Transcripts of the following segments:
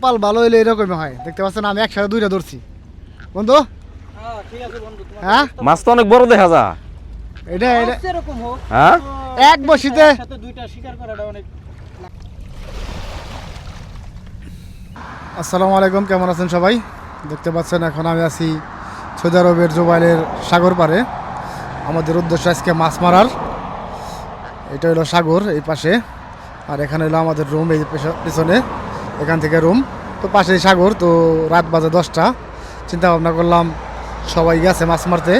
পাল ভালো হইলে এরকমই হয়। দেখতে পাচ্ছেন আমি একসাথে দুইটা ধরছি। বন্ধু? ঠিক আছে বন্ধু তোমার হ্যাঁ? মাছ তো অনেক বড় দেখা যা এটা এটা সেরকম হোক। হ্যাঁ? এক বসিতে দুইটা শিকার করাটা অনেক আসসালামু আলাইকুম কেমন আছেন সবাই? দেখতে পাচ্ছেন এখন আমি আছি সৌদি আরবের জোবাইলের সাগর পারে আমাদের উদ্দেশ্য আজকে মাছ মারার। এটা হলো সাগর এই পাশে। আর এখানে হলো আমাদের রুম এই পেছ- পিছনে। এখান থেকে রুম তো পাশেই সাগর তো রাত বাজে দশটা। চিন্তা ভাবনা করলাম সবাই গেছে মাছ মারতে।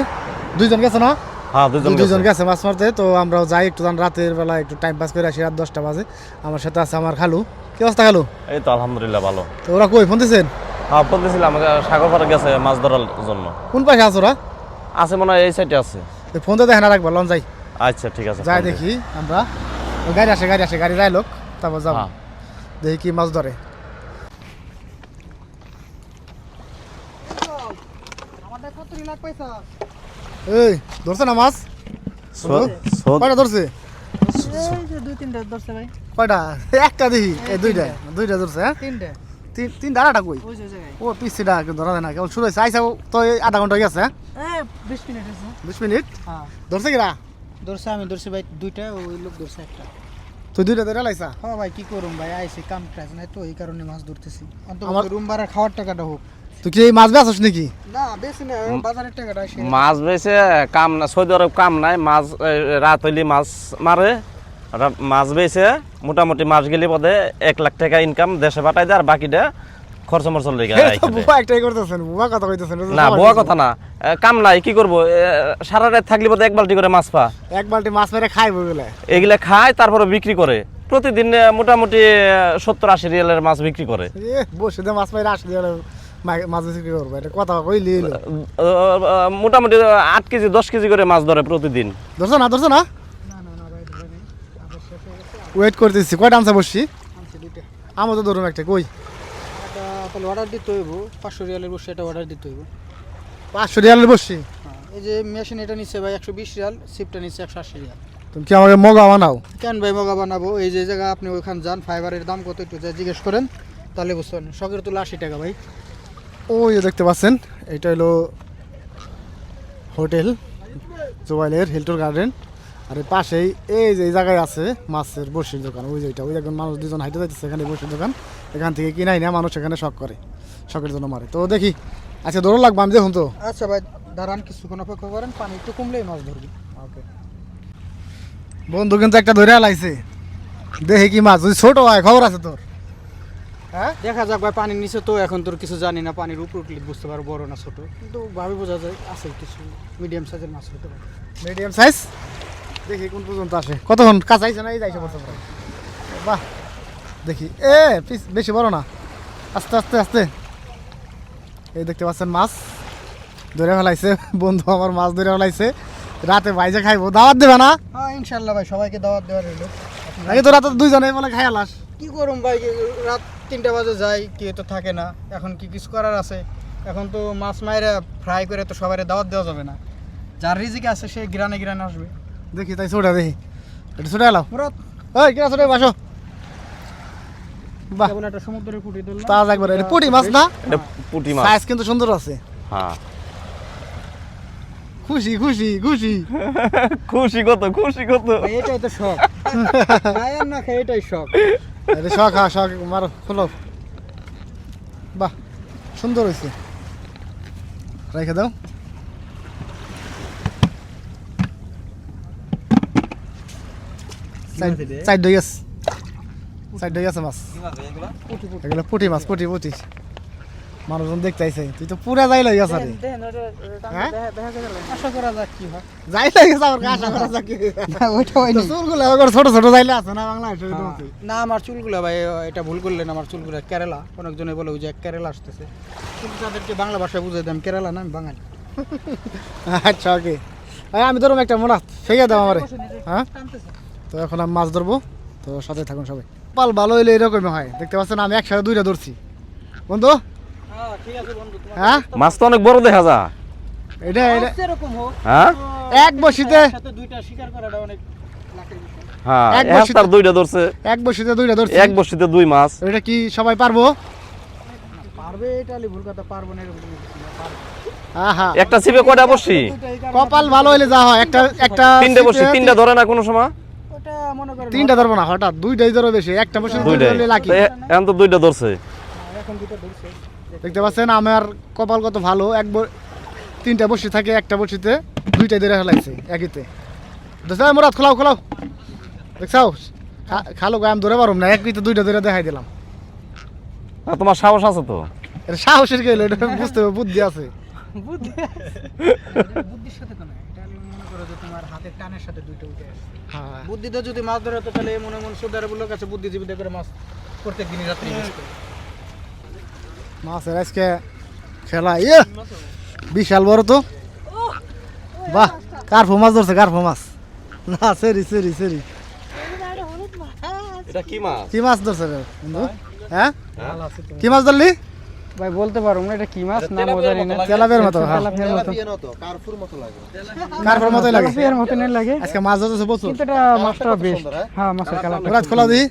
দুইজন গেছে না? হ্যাঁ দুজন গেছে। মাছ মারতে তো আমরাও যাই একটু রাতের বেলা একটু টাইম পাস করে আসি রাত দশটা বাজে। আমার সাথে আছে আমার খালু। কি অবস্থা খালু? এই তো আলহামদুলিল্লাহ ভালো। তো ওরা কই ফোন দিয়েছেন হ্যাঁ বলতেছিলাম আমাকে সাগর পাড়ে গেছে মাছ ধরার জন্য। কোন পাশে আছো ওরা? আছে মনে হয় এই সাইডে আছে। ফোন তো দেখেন আর একবার লন যাই। আচ্ছা ঠিক আছে যাই দেখি আমরা। গাড়ি আসে গাড়ি আসে গাড়ি যাই লোক তারপর যাব। হ্যাঁ। দেখি কি মাছ ধরে আমাদের কত লাখ পয়সা এই ধরছে না মাছ কয়টা ধরছে? এই যে দুই তিনটা ধরছে ভাই। কয়টা? একটা দেখি এই দুইটা দুইটা ধরছে হ্যাঁ? তিনটা। তিন তিন কই? ওই যে জায়গায়। ও পিসিটা ধরা যায় না কেবল শুরু হয়েছে? আইসা তো আধা ঘণ্টা হয়ে গেছে হ্যাঁ? এ বিশ মিনিট বিশ মিনিট? হ্যাঁ। ধরছে কিরা? ধরছে আমি ধরছি ভাই দুইটা ওই লোক ধরছে একটা। তুই দুইটা ধরে হ্যাঁ ভাই কি করুম ভাই আইসি কাম কাজ নাই তো এই কারণে মাছ ধরতেছি। অন্তত রুম ভাড়া খাওয়ার টাকাটা হোক। কি মাছ বেচস নাকি? না না বেছে কাম না সৌদি আরব কাম নাই মাছ রাত হইলে মাছ মারে মাছ বেছে মোটামুটি মাছ গেলে পদে এক লাখ টাকা ইনকাম দেশে পাঠাই দেয় আর বাকিটা খরচ মরচ লেগে বুয়া একটাই করতেছেন বুয়া কথা কইতেছেন না কথা না কাম নাই কি করব? সারা রাত থাকলে বোধ এক বালতি করে মাছ পা। এক বালতি মাছ মেরে খাইব বলে এগুলা খায় তারপরে বিক্রি করে। প্রতিদিন মোটামুটি সত্তর আশি রিয়ালের মাছ বিক্রি করে। বসে মাছ মেরে দিয়ে মা- মাছ বেশি করব এটা কথা কইলি মোটামুটি আট কেজি দশ কেজি করে মাছ ধরে প্রতিদিন। ধরছো না ধরছো না? ওয়েট করতেছি কয়টা আনছে বসছি আমার তো ধরুন একটা কই? তাহলে অর্ডার দিতে হইব পাঁচশো রিয়ালের বসে এটা অর্ডার দিতে হইব। পাঁচশো রিয়ালের বসছি হ্যাঁ এই যে মেশিন এটা নিচ্ছে ভাই একশো বিশ রিয়াল সিপটা নিচ্ছে একশো আশি রিয়াল। তুমি কি আমাকে মগা বানাও? কেন ভাই মগা বানাবো? এই যে জায়গা আপনি ওইখান যান ফাইবারের দাম কত একটু যা জিজ্ঞেস করেন তাহলে বুঝতে পারেন শখের তুলে আশি টাকা ভাই। ওই দেখতে পাচ্ছেন এটা হলো হোটেল জোবাইলের হিলটোর গার্ডেন। আর পাশেই এই যে জায়গায় আছে মাছের বসির দোকান ওই যে এটা ওই একজন মানুষ দুজন হাইটে যাচ্ছে এখানে বসির দোকান। এখান থেকে কিনাই না মানুষ এখানে শখ করে শখের জন্য মারে। তো দেখি আচ্ছা দৌড় লাগবে আমি দেখুন তো। আচ্ছা ভাই দাঁড়ান কিছুক্ষণ অপেক্ষা করেন পানি একটু কমলেই মাছ ধরবি। ওকে। বন্ধু কিন্তু একটা ধরে লাইছে দেখি কি মাছ যদি ছোট হয় খবর আছে তোর। হ্যাঁ? দেখা যাক ভাই পানির নিচে তো এখন তোর কিছু জানি না পানির উপর উঠলে বুঝতে পারো বড় না ছোট। কিন্তু ভাবে বোঝা যায় আছে কিছু মিডিয়াম সাইজের মাছ হতে পারে। মিডিয়াম সাইজ দেখি কোন পর্যন্ত আসে। কতক্ষণ কাঁচা আইছে না এই যাইছে বলতে পারে? বাহ দেখি। এ পিস বেশি বড় না। আস্তে আস্তে আস্তে। এই দেখতে পাচ্ছেন মাছ। ধরে ফেলাইছে। বন্ধু আমার মাছ ধরে ফেলাইছে। রাতে বাইজে খাইবো। দাওয়াত দেবে না? হ্যাঁ ইনশাল্লাহ ভাই সবাইকে দাওয়াত দেওয়ার হইল। আগে তো রাতে দুইজনে বলে খাই আলাস কি করুম ভাই? রাত তিনটা বাজে যাই কেউ তো থাকে না। এখন কি কিছু করার আছে? এখন তো মাছ মায়েরা ফ্রাই করে তো সবাই দাওয়াত দেওয়া যাবে না। যার রিজিকে আছে সে গ্রানে গ্রানে আসবে। দেখি তাই ছোটা দেখি। এটা ছোটা এলাও। মুরাদ। ওই কিনা ছোটা বাসো। বাহ। কেমন একটা সমুদ্রের ফুটি তুললাম তাজ একবার। এটা পুটি মাছ না? এটা পুঁটি মাছ। সাইজ কিন্তু সুন্দর আছে। হ্যাঁ। খুশি খুশি খুশি। খুশি কত খুশি কত। এটাই তো শখ। না খাই এটাই শখ। এটা শখ হ্যাঁ শখ মারো খোলো। বাহ সুন্দর হয়েছে। রেখে দাও। সাইড দই আছে সাইড দই আছে মাছ। এগুলো পুঁটি মাছ পুঁটি পুঁটি। মানুষজন দেখতে আইছে। তুই তো পুরা যাই লাগে রে হ্যাঁ? আশা করা যাক কি হয়। যাই লাগে গেছে আশা করা যাক কি। ওইটা হয়নি। চুলগুলো আবার ছোট ছোট যাইলে আছে না ওই রকমই। না আমার চুলগুলো ভাই এটা ভুল করলেন আমার চুলগুলো কেরালা। অনেকজনে বলে ওই যে কেরালা আসতেছে। কিন্তু তাদেরকে বাংলা ভাষায় বুঝাই দিলাম কেরালা না আমি বাঙালি। আচ্ছা ওকে। আমি ধরুন একটা মনে ফেকে দাও আমারে। হ্যাঁ? তো এখন আমি মাছ ধরবো। তো সাথে থাকুন সবাই। পাল ভালো হইলে এরকমই হয়। দেখতে পাচ্ছেন আমি একসাথে দুইটা ধরছি। আছে বন্ধু? হ্যাঁ মাছ তো অনেক বড় দেখা যা এটা হোক হ্যাঁ? এক বসিতে দুইটা শিকার করাটা অনেক হ্যাঁ এক দুইটা ধরছে। এক বসিতে দুইটা ধরছি। এক বসিতে দুই মাছ। এটা কি সবাই পারব? পারবে এটা ভুল কথা পারব না এরকম কোনো কিছু না, পারবে। আহা। একটা ছিপে কয়টা দুইটা কপাল ভালো হইলে যা হয় একটা একটা তিনটে তিনটা ধরে না কোনো সময়? মনে তিনটা ধরবো না হঠাৎ। দুইটাই ধরো বেশি একটা বসে দুইটাই। লাকি। এখন তো দুইটা ধরছে। এখন ধরছে। দেখতে পাচ্ছেন আমার কপাল কত ভালো। এক তিনটা বসি থাকে একটা বসিতে দুইটাই ধরে ফেলাইছে একইতে। দেখছ মোরাত খোলাও খোলাও। দেখছাও খালো গায়ে আমি ধরে পারুম না একইতে দুইটা ধরে দেখাই দিলাম। তোমার সাহস আছে তো? এটা সাহসের গেলে এটা বুঝতে হবে বুদ্ধি আছে। বুদ্ধি বুদ্ধির সাথে তো না এটা মনে করো যে তোমার হাতের টানের সাথে দুইটা উঠে আসে হ্যাঁ। বুদ্ধিতে যদি মাছ ধরে তো তাহলে মনে মনে সৌদি আরবের লোক আছে বুদ্ধিজীবীদের করে মাছ প্রত্যেক দিনই রাত্রি মাছের আজকে খেলা। ইয়ে বিশাল বড় তো। বাহ কার্ফো মাছ ধরছে কার্ফো মাছ। না সেরি সেরি সেরি। কি মাছ? কি মাছ ধরছে রে বন্ধু? হ্যাঁ? কি মাছ ধরলি? ভাই বলতে পারব না এটা কি মাছ? নাম জানি না। তেলাপের মতো হ্যাঁ। তেলাপিয়ার মতো। কার্ফোর মতোই লাগে। কারফুর তেলাপিয়ার মতনই লাগে। আজকে মাছ ধরতেছে প্রচুর। কিন্তু এটা মাছটা বেশ। হ্যাঁ? মাছের কালার মুরাদ খোলা দিই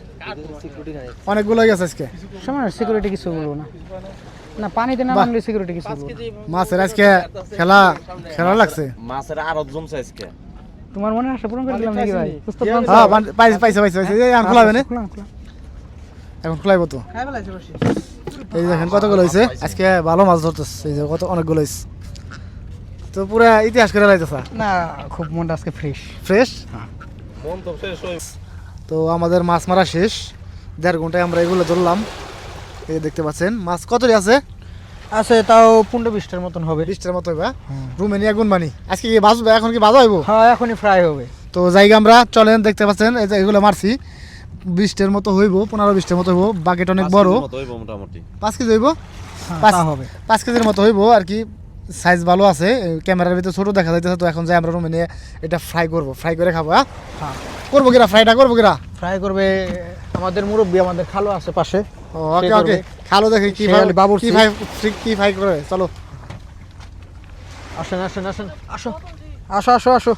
অনেকগুলো গেছে আজকে। সময় সিকিউরিটি কিছু বলব না। না পানিতে না। নামলে সিকিউরিটি কিছু বলব না। মাছের আজকে খেলা খেলা লাগছে। মাছের আরও জমছে আজকে। তোমার মনে আশা পূরণ করে দিলাম নাকি ভাই? হ্যাঁ পাইছে পাইছে পাইছে। এই এখন খোলাবে না? এখন খোলাইবো তো। এই দেখেন কতগুলো হয়েছে আজকে ভালো মাছ ধরতেছে। এই যে কত অনেকগুলো হয়েছে তো পুরা ইতিহাস করে লাইতেছে। না খুব মনটা আজকে ফ্রেশ ফ্রেশ মন তো হয়ে তো আমাদের মাছ মারা শেষ। দেড় ঘন্টায় আমরা এগুলো ধরলাম। এই যে দেখতে পাচ্ছেন মাছ কতটি আছে? আছে তাও পনেরো বিশটার মতন হবে। বিশটার মতো হবে রুমে নিয়ে গুণ মানি আজকে কি বাজবে এখন কি বাজা হইব? হ্যাঁ এখনই ফ্রাই হবে। তো জায়গা আমরা চলেন দেখতে পাচ্ছেন এই যে এগুলো মারছি। বিশটার মতো হইব পনেরো বিশটার মতো হইব বাকেট অনেক বড়। মোটামুটি। পাঁচ কেজি হইব? হ্যাঁ, পাঁচ হবে। পাঁচ কেজির মতো হইব আর কি সাইজ ভালো আছে ক্যামেরার ভিতরে ছোট দেখা যাইতেছে তো এখন যাই আমরা রুমে নিয়ে এটা ফ্রাই করব ফ্রাই করে খাব হ্যাঁ? হ্যাঁ। করব কিরা ফ্রাইটা করব কিরা? ফ্রাই করবে আমাদের মুরব্বী আমাদের খালো আছে পাশে। ওকে ওকে। খালো দেখি কি বাবুর্চি। কি ভাই কি ফ্রাই করে? চলো। আসেন আসেন আসেন। আসো। আসো আসো আসো।